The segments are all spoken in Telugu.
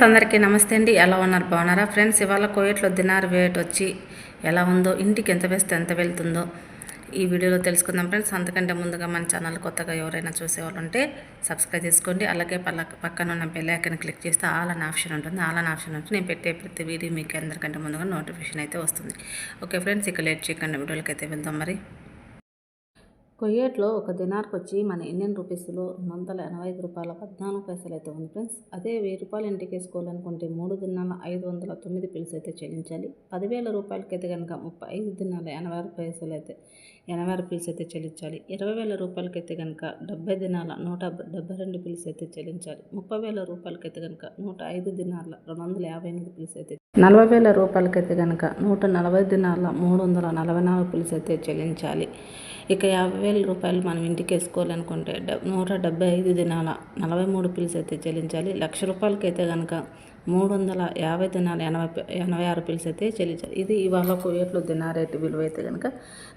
ఫ్రెండ్స్ అందరికీ నమస్తే అండి. ఎలా ఉన్నారు? బాగున్నారా? ఫ్రెండ్స్ ఇవాళ కోయట్లో దినార్ వేట్ వచ్చి ఎలా ఉందో ఇంటికి ఎంత వేస్తే ఎంత వెళ్తుందో ఈ వీడియోలో తెలుసుకుందాం ఫ్రెండ్స్. అంతకంటే ముందుగా మన ఛానల్ కొత్తగా ఎవరైనా చూసేవాళ్ళు ఉంటే సబ్స్క్రైబ్ చేసుకోండి. అలాగే పల్ల పక్కన ఉన్న బెల్లైకన్ క్లిక్ చేస్తే ఆల్ అనే ఆప్షన్ ఉంటుంది. ఆల్ అనే ఆప్షన్ ఉంటుంది నేను పెట్టే ప్రతి వీడియో మీకు అందరికంటే ముందుగా నోటిఫికేషన్ అయితే వస్తుంది. ఓకే ఫ్రెండ్స్ ఇక లేట్ చేయకుండా వీడియోలకి అయితే వెళ్దాం మరి. కొయ్యేట్లో ఒక దినార్కి వచ్చి మన ఇండియన్ రూపీస్లో రెండు వందల ఎనభై ఐదు రూపాయల పద్నాలుగు పైసలు అయితే ఉంది ఫ్రెండ్స్. అదే వెయ్యి రూపాయలు ఇంటికి వేసుకోవాలనుకుంటే మూడు దినాల ఐదు వందల తొమ్మిది పిల్స్ అయితే చెల్లించాలి. పదివేల రూపాయలకైతే కనుక ముప్పై ఐదు దినాల ఎనభై ఆరు పైసలు అయితే ఎనభై ఆరు పిల్స్ అయితే చెల్లించాలి. ఇరవై వేల రూపాయలకైతే కనుక డెబ్బై దినాల నూట డెబ్బై రెండు పిల్స్ అయితే చెల్లించాలి. ముప్పై వేల రూపాయలకైతే కనుక నూట ఐదు దినాల రెండు వందల యాభై ఎనిమిది పిల్స్ అయితే నలభై వేల రూపాయలకైతే కనుక నూట నలభై దినాల మూడు వందల నలభై నాలుగు పిల్స్ అయితే చెల్లించాలి. ఇక యాభై వేల రూపాయలు మనం ఇంటికి వేసుకోవాలనుకుంటే నూట డెబ్బై ఐదు దినాల నలభై మూడు పిల్స్ అయితే చెల్లించాలి. లక్ష రూపాయలకైతే కనుక మూడు వందల యాభై దినాల ఎనభై ఎనభై ఆరు పిల్స్ అయితే చెల్లించాలి. ఇది ఇవాళ కువైట్లో దినార్ రేటు విలువ అయితే కనుక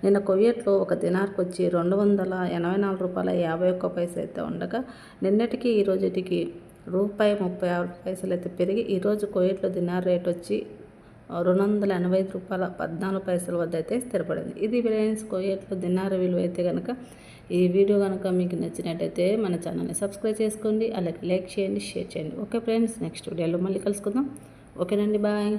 నిన్న కువైట్లో ఒక దినార్కి వచ్చి రెండు వందల ఎనభై నాలుగు రూపాయల యాభై ఒక్క పైస అయితే ఉండగా నిన్నటికి ఈ రోజుటికి రూపాయి ముప్పై ఆరు పైసలు అయితే పెరిగి ఈరోజు కువైట్లో దినార్ రేట్ వచ్చి రెండు వందల ఎనభై ఐదు రూపాయల పద్నాలుగు పైసల వద్ద అయితే స్థిరపడింది. ఇది రిలయన్స్ కోయట్లో దినార విలువ అయితే కనుక ఈ వీడియో కనుక మీకు నచ్చినట్టయితే మన ఛానల్ని సబ్స్క్రైబ్ చేసుకోండి అలాగే లైక్ చేయండి షేర్ చేయండి. ఓకే ఫ్రెండ్స్ నెక్స్ట్ వీడియోలో మళ్ళీ కలుసుకుందాం. ఓకేనండి బాయ్.